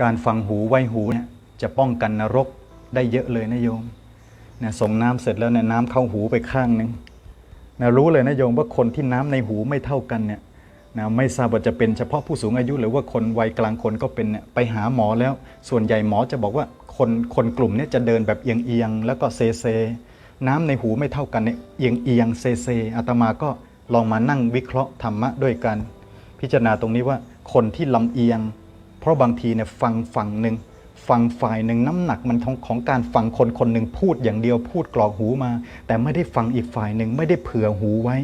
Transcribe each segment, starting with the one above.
การฟังหูไว้หูเนี่ยจะป้องกันนรกได้เยอะเลยนะโยมนะส่งน้ำเสร็จแล้วเนี่ยน้ำเข้าหูไปข้างหนึ่งนะรู้เลยนะโยมว่าคนที่น้ำในหูไม่เท่ากันเนี่ยนะไม่ทราบว่าจะเป็นเฉพาะผู้สูงอายุหรือว่าคนวัยกลางคนก็เป็นเนี่ยไปหาหมอแล้ว ส่วนใหญ่หมอจะบอกว่าคนคนกลุ่มนี้จะเดินแบบเอียงเอียงแล้วก็เซเซ น้ำในหูไม่เท่ากันเนี่ยเอียงเอียงเซเซอาตมาก็ลองมานั่งวิเคราะห์ธรรมะด้วยกัน พิจารณาตรงนี้ว่าคนที่ลำเอียง เพราะบางทีเนี่ยฟังฝั่งหนึ่งฟังฝ่ายหนึ่งน้ำหนักมันของของการฟังคนคนหนึ่งพูดอย่างเดียวพูดกรอกหูมา แต่ไม่ได้ฟังอีกฝ่ายหนึ่งไม่ได้เผื่อหูไว้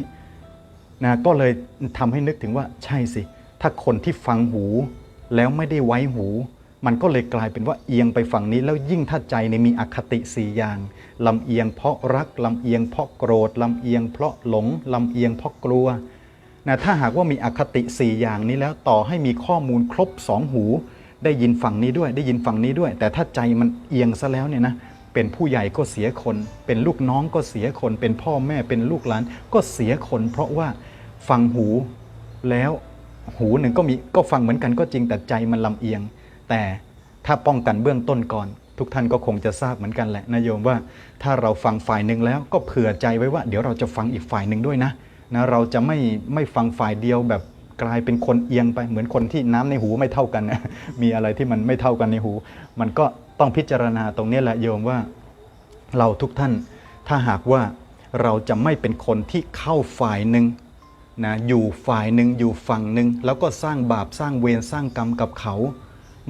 นะก็เลยทำให้นึกถึงว่าใช่สิ ถ้าคนที่ฟังหูแล้วไม่ได้ไว้หู มันก็เลยกลายเป็นว่าเอียงไปฝั่งนี้ แล้วยิ่งถ้าใจในมีอคติสี่อย่างลำเอียงเพราะรักลำเอียงเพราะโกรธลำเอียงเพราะหลงลำเอียงเพราะกลัว นะถ้าหากว่ามีอคติ 4 อย่างนี้แล้วต่อให้มีข้อมูลครบสองหู ได้ยินฝั่งนี้ด้วย ได้ยินฝั่งนี้ด้วย แต่ถ้าใจมันเอียงซะแล้วเนี่ยนะเป็นผู้ใหญ่ก็เสียคน เป็นลูกน้องก็เสียคน เป็นพ่อแม่เป็นลูกหลานก็เสียคน เพราะว่าฟังหูแล้วหูหนึ่งก็มีก็ฟังเหมือนกันก็จริงแต่ใจมันลำเอียง แต่ถ้าป้องกันเบื้องต้นก่อน ทุกท่านก็คงจะทราบเหมือนกันแหละนะโยมว่า ถ้าเราฟังฝ่ายหนึ่งแล้วก็เผื่อใจไว้ว่า เดี๋ยวเราจะฟังอีกฝ่ายหนึ่งด้วยนะ นะเราจะไม่ไม่ฟังฝ่ายเดียวแบบกลายเป็นคนเอียงไปเหมือนคนที่น้ำในหูไม่เท่ากันนะมีอะไรที่มันไม่เท่ากันในหู มันก็ต้องพิจารณาตรงนี้แหละโยมว่าเราทุกท่านถ้าหากว่าเราจะไม่เป็นคนที่เข้าฝ่ายหนึ่งนะอยู่ฝ่ายหนึ่งอยู่ฝั่งหนึ่งแล้วก็สร้างบาปสร้างเวรสร้างกรรมกับเขา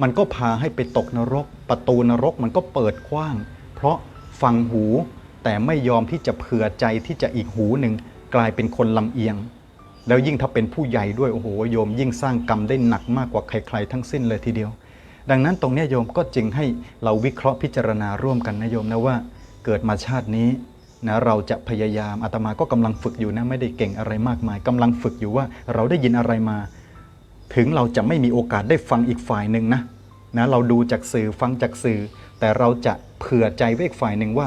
มันก็พาให้ไปตกนรก ประตูนรกมันก็เปิดกว้าง เพราะฟังหูแต่ไม่ยอมที่จะเผื่อใจที่จะอีกหูหนึ่ง กลายเป็นคนลำเอียง แล้วยิ่งถ้าเป็นผู้ใหญ่ด้วยโอ้โหโยม ยิ่งสร้างกรรมได้หนักมากกว่าใครๆทั้งสิ้นเลยทีเดียว ดังนั้นตรงนี้โยมก็จึงให้เราวิเคราะห์พิจารณาร่วมกันนะโยมนะว่า เกิดมาชาตินี้นะเราจะพยายามอาตมาก็กำลังฝึกอยู่นะไม่ได้เก่งอะไรมากมายกำลังฝึกอยู่ว่าเราได้ยินอะไรมา ถึงเราจะไม่มีโอกาสได้ฟังอีกฝ่ายหนึ่งนะนะเราดูจากสื่อฟังจากสื่อ แต่เราจะเผื่อใจไว้อีกฝ่ายหนึ่งว่า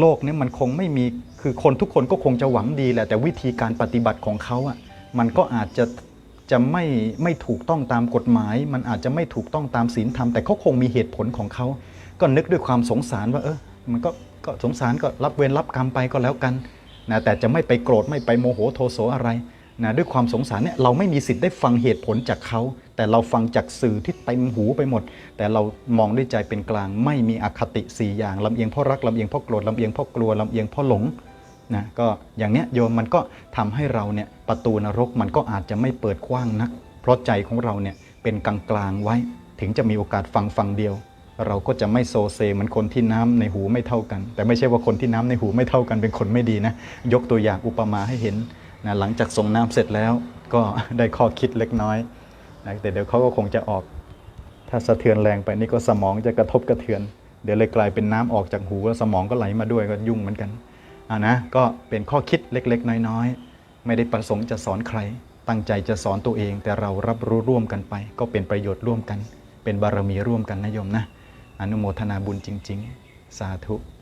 โลกนี้มันคงไม่มีคือคนทุกคนก็คงจะหวังดีแหละ แต่วิธีการปฏิบัติของเขาอะมันก็อาจจะจะไม่ไม่ถูกต้องตามกฎหมาย มันอาจจะไม่ถูกต้องตามศีลธรรมแต่เขาคงมีเหตุผลของเขาก็นึกด้วยความสงสารว่าเออมันก็ก็สงสารก็รับเวรรับกรรมไปก็แล้วกันนะแต่จะไม่ไปโกรธไม่ไปโมโหโทโสอะไรนะด้วยความสงสารเนี่ยเราไม่มีสิทธิ์ได้ฟังเหตุผลจากเขา แต่เราฟังจากสื่อที่เต็มหูไปหมด แต่เรามองด้วยใจเป็นกลาง ไม่มีอคติ4อย่างลำเอียงเพราะรักลำเอียงเพราะโกรธลำเอียงเพราะกลัวลำเอียงเพราะหลงนะก็อย่างเนี้ยโยมมันก็ทำให้เราเนี่ยประตูนรกมันก็อาจจะไม่เปิดกว้างนัก เพราะใจของเราเนี่ยเป็นกลางกลางไว้ ถึงจะมีโอกาสฟังฝั่งเดียว เราก็จะไม่โซเซเหมือนคนที่น้ำในหูไม่เท่ากัน แต่ไม่ใช่ว่าคนที่น้ำในหูไม่เท่ากันเป็นคนไม่ดีนะยกตัวอย่างอุปมาให้เห็นนะหลังจากส่งน้ำเสร็จแล้วก็ได้ข้อคิดเล็กน้อย นะแต่เดี๋ยวเขาก็คงจะออก ถ้าสะเทือนแรงไปนี่ก็สมองจะกระทบกระเทือน เดี๋ยวเลยกลายเป็นน้ำออกจากหูแล้วสมองก็ไหลมาด้วยก็ยุ่งเหมือนกันอ่านะก็เป็นข้อคิดเล็กๆ น้อยๆ ไม่ได้ประสงค์จะสอนใคร ตั้งใจจะสอนตัวเอง แต่เรารับรู้ร่วมกันไป ก็เป็นประโยชน์ร่วมกัน เป็นบารมีร่วมกันนะโยมนะ อนุโมทนาบุญจริง ๆ สาธุ